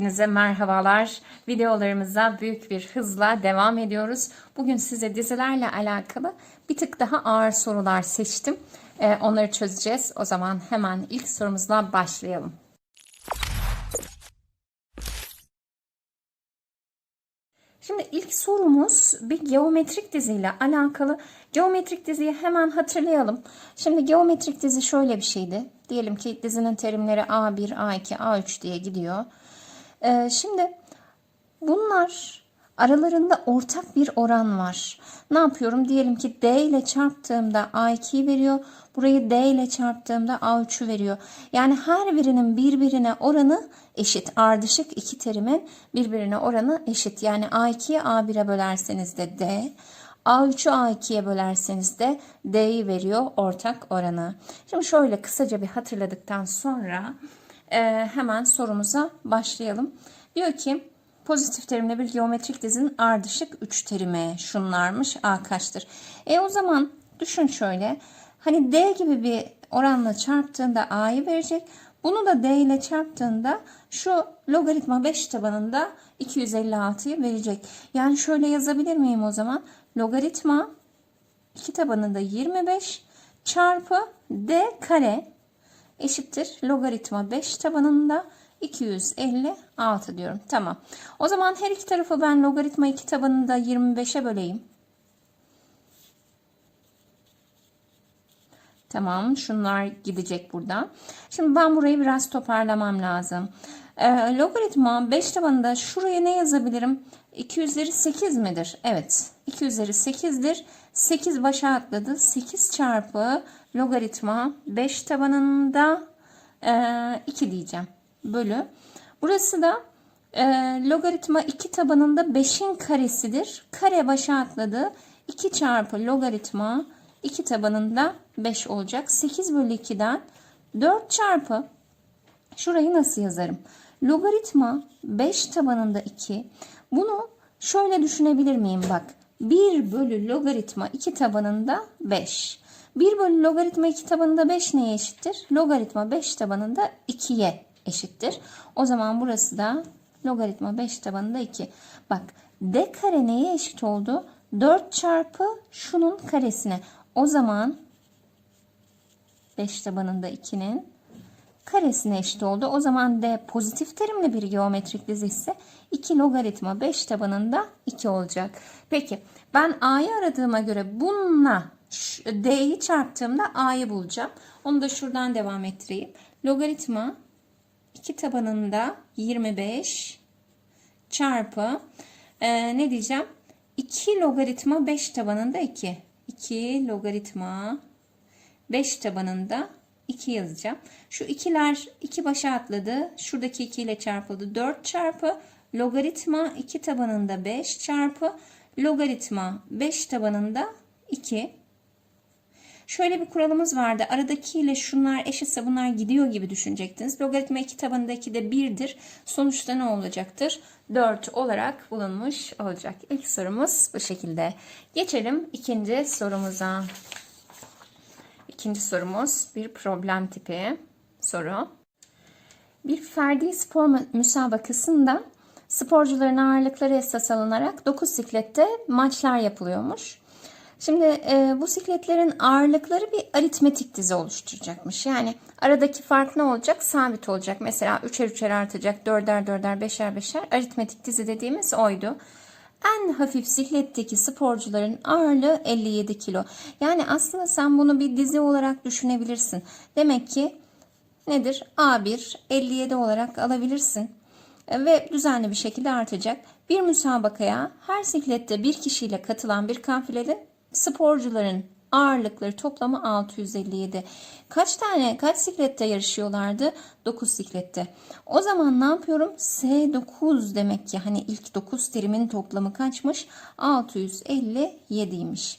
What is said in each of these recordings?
Hepinize merhabalar. Videolarımıza büyük bir hızla devam ediyoruz. Bugün size dizilerle alakalı bir tık daha ağır sorular seçtim. Ee, onları çözeceğiz. O zaman hemen ilk sorumuzla başlayalım. Şimdi ilk sorumuz bir geometrik diziyle alakalı. Geometrik diziyi hemen hatırlayalım. Şimdi geometrik dizi şöyle bir şeydi. Diyelim ki dizinin terimleri A1, A2, A3 diye gidiyor. Ee, şimdi bunlar aralarında ortak bir oran var. Ne yapıyorum? Diyelim ki D ile çarptığımda A2'yi veriyor. Burayı D ile çarptığımda A3'ü veriyor. Yani her birinin birbirine oranı eşit. Ardışık iki terimin birbirine oranı eşit. Yani A2'yi A1'e bölerseniz de D, A3'ü A2'ye bölerseniz de D'yi veriyor ortak oranı. Şimdi şöyle kısaca bir hatırladıktan sonra e, hemen sorumuza başlayalım. Diyor ki pozitif terimle bir geometrik dizinin ardışık 3 terimi şunlarmış A kaçtır? E o zaman düşün şöyle hani D gibi bir oranla çarptığında A'yı verecek. Bunu da D ile çarptığında şu logaritma 5 tabanında 256'yı verecek. Yani şöyle yazabilir miyim o zaman? Logaritma 2 tabanında 25 çarpı D kare eşittir logaritma 5 tabanında 256 diyorum. Tamam. O zaman her iki tarafı ben logaritma 2 tabanında 25'e böleyim. Tamam. Şunlar gidecek buradan. Şimdi ben burayı biraz toparlamam lazım. Ee, logaritma 5 tabanında şuraya ne yazabilirim? 2 üzeri 8 midir? Evet. 2 üzeri 8'dir. 8 başa atladı. 8 çarpı logaritma 5 tabanında e, 2 diyeceğim. Bölü. Burası da e, logaritma 2 tabanında 5'in karesidir. Kare başa atladı. 2 çarpı logaritma 2 tabanında 5 olacak. 8 bölü 2'den 4 çarpı şurayı nasıl yazarım? Logaritma 5 tabanında 2. Bunu şöyle düşünebilir miyim? Bak 1 bölü logaritma 2 tabanında 5. 1 bölü logaritma 2 tabanında 5 neye eşittir? Logaritma 5 tabanında 2'ye eşittir. O zaman burası da logaritma 5 tabanında 2. Bak d kare neye eşit oldu? 4 çarpı şunun karesine. O zaman 5 tabanında 2'nin karesine eşit oldu. O zaman d pozitif terimli bir geometrik dizi ise 2 logaritma 5 tabanında 2 olacak. Peki ben a'yı aradığıma göre bununla d'yi çarptığımda a'yı bulacağım. Onu da şuradan devam ettireyim. Logaritma 2 tabanında 25 çarpı e, ne diyeceğim? 2 logaritma 5 tabanında 2. 2 logaritma 5 tabanında 2 yazacağım. Şu ikiler 2 başa atladı. Şuradaki 2 ile çarpıldı. 4 çarpı logaritma 2 tabanında 5 çarpı logaritma 5 tabanında 2. Şöyle bir kuralımız vardı. Aradaki ile şunlar eşitse bunlar gidiyor gibi düşünecektiniz. Logaritma 2 tabanındaki de 1'dir. Sonuçta ne olacaktır? 4 olarak bulunmuş olacak. İlk sorumuz bu şekilde. Geçelim ikinci sorumuza. İkinci sorumuz bir problem tipi soru. Bir ferdi spor müsabakasında sporcuların ağırlıkları esas alınarak 9 siklette maçlar yapılıyormuş. Şimdi e, bu sikletlerin ağırlıkları bir aritmetik dizi oluşturacakmış. Yani aradaki fark ne olacak? Sabit olacak. Mesela üçer üçer artacak, dörder dörder, beşer beşer. Aritmetik dizi dediğimiz oydu. En hafif sikletteki sporcuların ağırlığı 57 kilo. Yani aslında sen bunu bir dizi olarak düşünebilirsin. Demek ki nedir? A1 57 olarak alabilirsin. E, ve düzenli bir şekilde artacak. Bir müsabakaya her siklette bir kişiyle katılan bir kafilenin sporcuların ağırlıkları toplamı 657. Kaç tane kaç siklette yarışıyorlardı? 9 siklette. O zaman ne yapıyorum? S9 demek ki hani ilk 9 terimin toplamı kaçmış? 657'ymiş.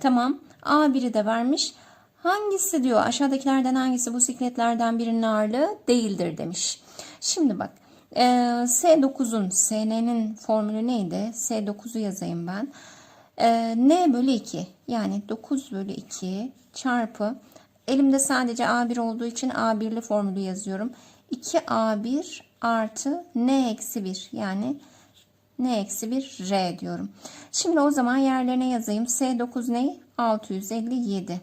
Tamam. A1'i de vermiş. Hangisi diyor aşağıdakilerden hangisi bu sikletlerden birinin ağırlığı değildir demiş. Şimdi bak S9'un SN'nin formülü neydi? S9'u yazayım ben. N bölü 2 yani 9 bölü 2 çarpı elimde sadece A1 olduğu için A1'li formülü yazıyorum. 2A1 artı n eksi 1 yani n eksi 1 r diyorum. Şimdi o zaman yerlerine yazayım. S9 ne? 657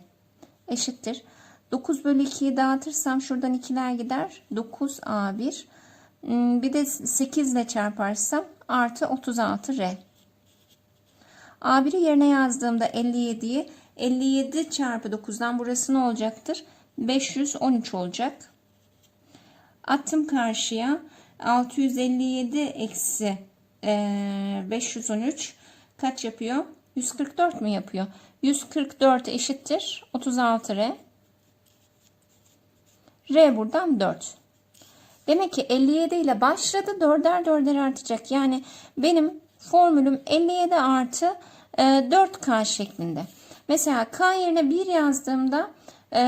eşittir. 9 bölü 2'yi dağıtırsam şuradan 2'ler gider. 9A1 Hmm, bir de 8 ile çarparsam artı 36 R. A1'i yerine yazdığımda 57'yi 57 çarpı 9'dan burası ne olacaktır? 513 olacak. Attım karşıya. 657 eksi eee, 513 kaç yapıyor? 144 mü yapıyor? 144 eşittir 36 R. R buradan 4. Demek ki 57 ile başladı. 4'er 4'er artacak. Yani benim formülüm 57 artı e, 4K şeklinde. Mesela K yerine 1 yazdığımda e,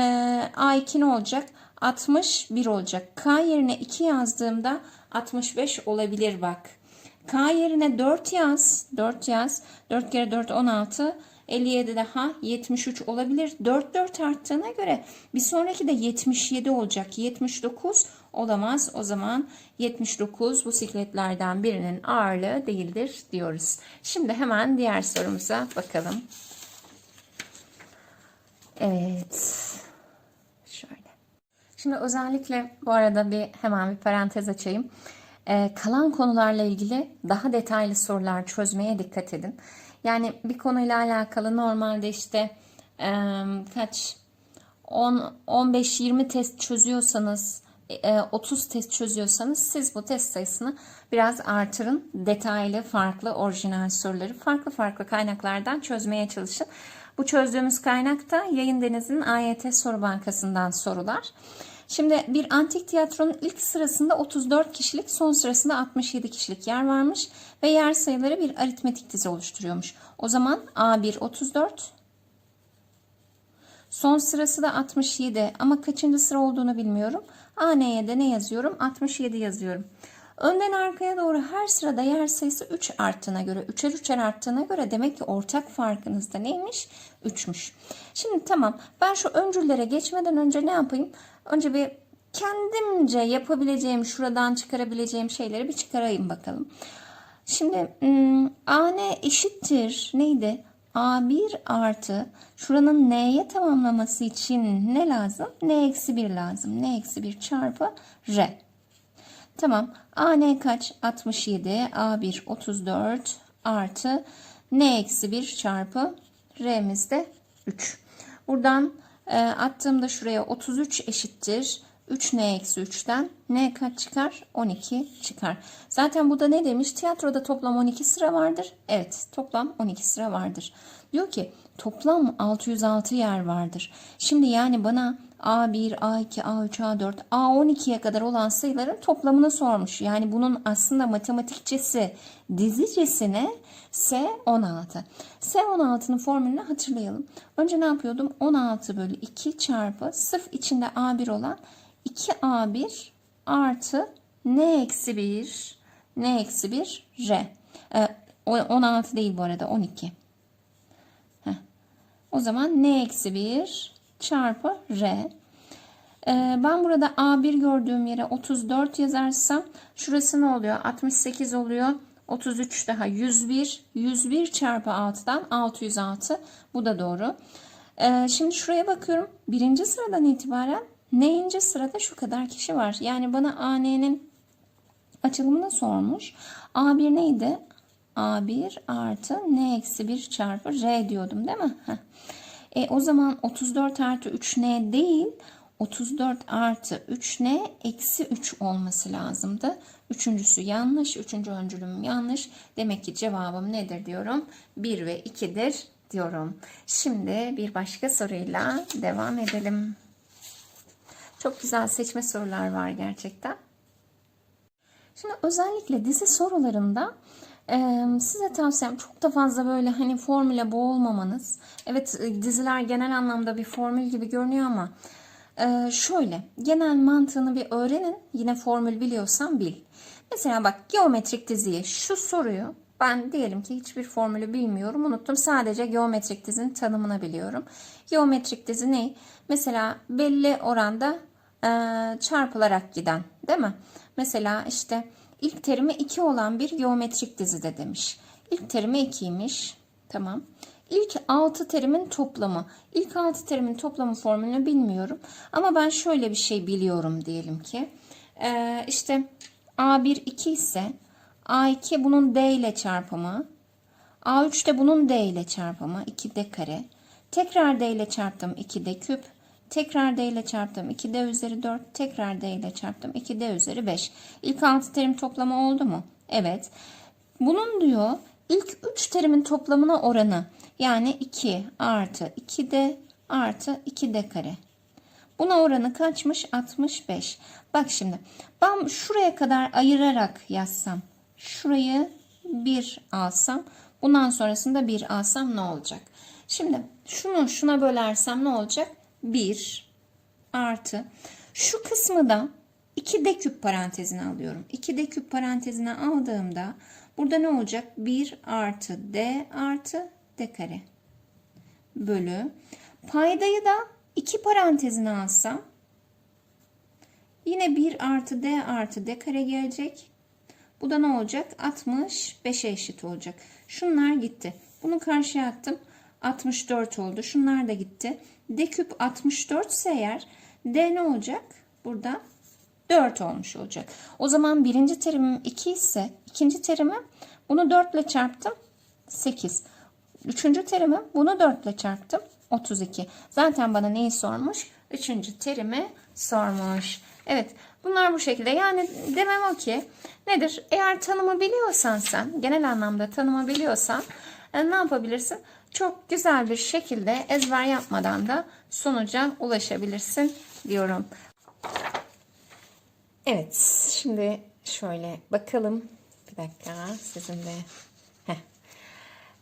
A2 ne olacak? 61 olacak. K yerine 2 yazdığımda 65 olabilir bak. K yerine 4 yaz. 4 yaz. 4 kere 4 16. 57 daha 73 olabilir. 4 4 arttığına göre bir sonraki de 77 olacak. 79 olamaz. O zaman 79 bu sikletlerden birinin ağırlığı değildir diyoruz. Şimdi hemen diğer sorumuza bakalım. Evet. Şöyle. Şimdi özellikle bu arada bir hemen bir parantez açayım. Ee, kalan konularla ilgili daha detaylı sorular çözmeye dikkat edin. Yani bir konuyla alakalı normalde işte e, kaç 10 15-20 test çözüyorsanız 30 test çözüyorsanız siz bu test sayısını biraz artırın. Detaylı, farklı, orijinal soruları farklı farklı kaynaklardan çözmeye çalışın. Bu çözdüğümüz kaynak da Yayın Deniz'in AYT Soru Bankası'ndan sorular. Şimdi bir antik tiyatronun ilk sırasında 34 kişilik, son sırasında 67 kişilik yer varmış ve yer sayıları bir aritmetik dizi oluşturuyormuş. O zaman A1 34, son sırası da 67 ama kaçıncı sıra olduğunu bilmiyorum. AN'ye de ne yazıyorum? 67 yazıyorum. Önden arkaya doğru her sırada yer sayısı 3 arttığına göre, 3'er 3'er arttığına göre demek ki ortak farkınız da neymiş? 3'müş. Şimdi tamam ben şu öncüllere geçmeden önce ne yapayım? Önce bir kendimce yapabileceğim, şuradan çıkarabileceğim şeyleri bir çıkarayım bakalım. Şimdi hmm, eşittir neydi? A1 artı şuranın N'ye tamamlaması için ne lazım? N eksi 1 lazım. N eksi 1 çarpı R. Tamam. AN kaç? 67. A1 34 artı N eksi 1 çarpı R'miz de 3. Buradan e, attığımda şuraya 33 eşittir. 3n eksi 3'ten n kaç çıkar? 12 çıkar. Zaten bu da ne demiş? Tiyatroda toplam 12 sıra vardır. Evet toplam 12 sıra vardır. Diyor ki toplam 606 yer vardır. Şimdi yani bana A1, A2, A3, A4, A12'ye kadar olan sayıların toplamını sormuş. Yani bunun aslında matematikçesi dizicesine S16. S16'nın formülünü hatırlayalım. Önce ne yapıyordum? 16 bölü 2 çarpı sırf içinde A1 olan 2A1 artı N eksi 1 N eksi 1 R. Ee, 16 değil bu arada 12. Heh. O zaman N eksi 1 çarpı R. Ee, ben burada A1 gördüğüm yere 34 yazarsam şurası ne oluyor? 68 oluyor. 33 daha 101. 101 çarpı 6'dan 606. Bu da doğru. Ee, şimdi şuraya bakıyorum. Birinci sıradan itibaren neyinci sırada şu kadar kişi var. Yani bana AN'nin açılımını sormuş. A1 neydi? A1 artı N eksi 1 çarpı R diyordum değil mi? E, o zaman 34 artı 3N değil 34 artı 3N eksi 3 olması lazımdı. Üçüncüsü yanlış. Üçüncü öncülüm yanlış. Demek ki cevabım nedir diyorum. 1 ve 2'dir diyorum. Şimdi bir başka soruyla devam edelim. Çok güzel seçme sorular var gerçekten. Şimdi özellikle dizi sorularında size tavsiyem çok da fazla böyle hani formüle boğulmamanız. Evet e, diziler genel anlamda bir formül gibi görünüyor ama şöyle genel mantığını bir öğrenin. Yine formül biliyorsan bil. Mesela bak geometrik diziyi şu soruyu ben diyelim ki hiçbir formülü bilmiyorum unuttum. Sadece geometrik dizinin tanımını biliyorum. Geometrik dizi ne? Mesela belli oranda çarpılarak giden değil mi? Mesela işte ilk terimi 2 olan bir geometrik dizide demiş. İlk terimi 2'ymiş. Tamam. İlk 6 terimin toplamı. İlk 6 terimin toplamı formülünü bilmiyorum. Ama ben şöyle bir şey biliyorum diyelim ki. Ee, işte A1 2 ise A2 bunun D ile çarpımı. A3 de bunun D ile çarpımı 2D kare. Tekrar D ile çarptım 2D küp. Tekrar D ile çarptım 2D üzeri 4. Tekrar D ile çarptım 2D üzeri 5. İlk 6 terim toplamı oldu mu? Evet. Bunun diyor ilk 3 terimin toplamına oranı. Yani 2 artı 2D artı 2D kare. Buna oranı kaçmış? 65. Bak şimdi ben şuraya kadar ayırarak yazsam. Şurayı 1 alsam. Bundan sonrasında 1 alsam ne olacak? Şimdi şunu şuna bölersem ne olacak? 1 artı. Şu kısmı da 2D küp parantezine alıyorum. 2D küp parantezine aldığımda burada ne olacak? 1 artı D artı D kare bölü. Paydayı da 2 parantezine alsam yine 1 artı D artı D kare gelecek. Bu da ne olacak? 65'e eşit olacak. Şunlar gitti. Bunu karşıya attım. 64 oldu. Şunlar da gitti. D küp 64 ise eğer D ne olacak? Burada 4 olmuş olacak. O zaman birinci terimim 2 ise ikinci terimim bunu 4 ile çarptım 8. Üçüncü terimim bunu 4 ile çarptım 32. Zaten bana neyi sormuş? Üçüncü terimi sormuş. Evet bunlar bu şekilde. Yani demem o ki nedir? Eğer tanımı biliyorsan sen genel anlamda tanımı biliyorsan e, ne yapabilirsin? Çok güzel bir şekilde ezber yapmadan da sonuca ulaşabilirsin diyorum. Evet şimdi şöyle bakalım. Bir dakika sizin de. Heh.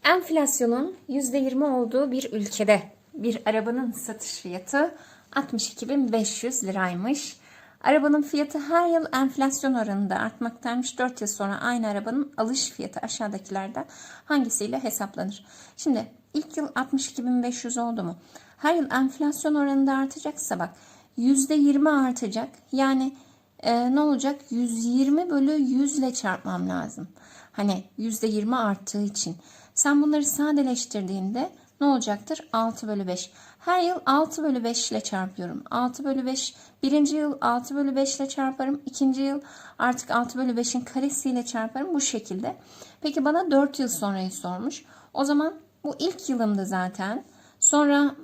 Enflasyonun %20 olduğu bir ülkede bir arabanın satış fiyatı 62.500 liraymış. Arabanın fiyatı her yıl enflasyon oranında artmaktaymış. 4 yıl sonra aynı arabanın alış fiyatı aşağıdakilerden hangisiyle hesaplanır? Şimdi ilk yıl 62.500 oldu mu? Her yıl enflasyon oranında artacaksa bak %20 artacak. Yani e, ne olacak? 120 bölü 100 ile çarpmam lazım. Hani %20 arttığı için. Sen bunları sadeleştirdiğinde ne olacaktır? 6 bölü 5. Her yıl 6 bölü 5 ile çarpıyorum. 6 bölü 5 birinci yıl 6 bölü 5 ile çarparım. ikinci yıl artık 6 bölü 5'in karesiyle çarparım bu şekilde. Peki bana 4 yıl sonrayı sormuş. O zaman bu ilk yılımdı zaten. Sonra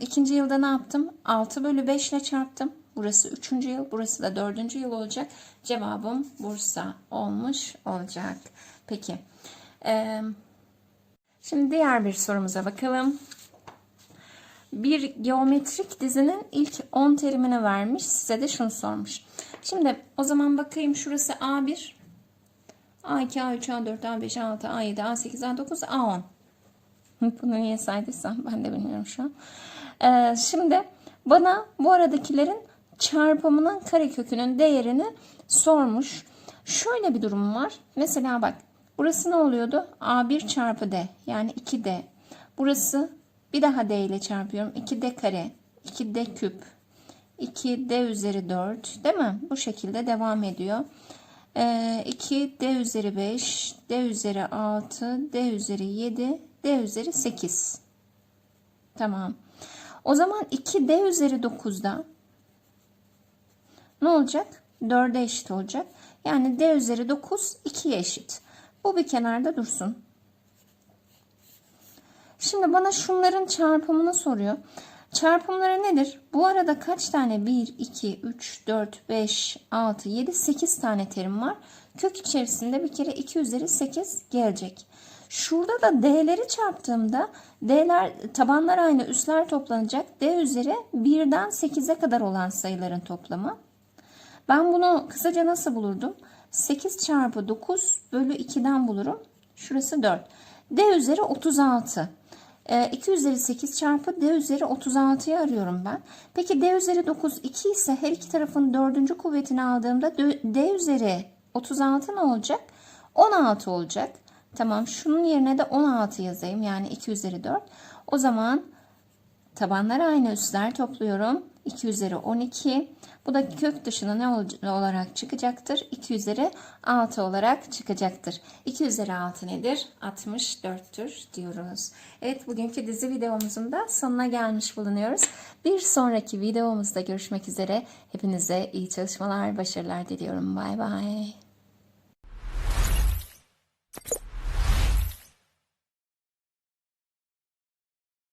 ikinci yılda ne yaptım? 6 bölü 5 ile çarptım. Burası üçüncü yıl, burası da dördüncü yıl olacak. Cevabım Bursa olmuş olacak. Peki. Şimdi diğer bir sorumuza bakalım. Bir geometrik dizinin ilk 10 terimini vermiş. Size de şunu sormuş. Şimdi o zaman bakayım şurası A1, A2, A3, A4, A5, A6, A7, A8, A9, A10. Bunu niye saydıysam ben de bilmiyorum şu an. Ee, şimdi bana bu aradakilerin çarpımının karekökünün değerini sormuş. Şöyle bir durum var. Mesela bak burası ne oluyordu? A1 çarpı D yani 2D. Burası bir daha D ile çarpıyorum. 2D kare, 2D küp, 2D üzeri 4 değil mi? Bu şekilde devam ediyor. Ee, 2 D üzeri 5, D üzeri 6, D üzeri 7, D üzeri 8. Tamam. O zaman 2D üzeri 9'da ne olacak? 4'e eşit olacak. Yani D üzeri 9 2'ye eşit. Bu bir kenarda dursun. Şimdi bana şunların çarpımını soruyor. Çarpımları nedir? Bu arada kaç tane? 1, 2, 3, 4, 5, 6, 7, 8 tane terim var. Kök içerisinde bir kere 2 üzeri 8 gelecek. Şurada da D'leri çarptığımda D'ler tabanlar aynı üstler toplanacak. D üzeri 1'den 8'e kadar olan sayıların toplamı. Ben bunu kısaca nasıl bulurdum? 8 çarpı 9 bölü 2'den bulurum. Şurası 4. D üzeri 36. E, 2 üzeri 8 çarpı D üzeri 36'yı arıyorum ben. Peki D üzeri 9 2 ise her iki tarafın dördüncü kuvvetini aldığımda D üzeri 36 ne olacak? 16 olacak. Tamam şunun yerine de 16 yazayım. Yani 2 üzeri 4. O zaman tabanlar aynı üstler topluyorum. 2 üzeri 12. Bu da kök dışına ne ol- olarak çıkacaktır? 2 üzeri 6 olarak çıkacaktır. 2 üzeri 6 nedir? 64'tür diyoruz. Evet bugünkü dizi videomuzun da sonuna gelmiş bulunuyoruz. Bir sonraki videomuzda görüşmek üzere. Hepinize iyi çalışmalar, başarılar diliyorum. Bay bay.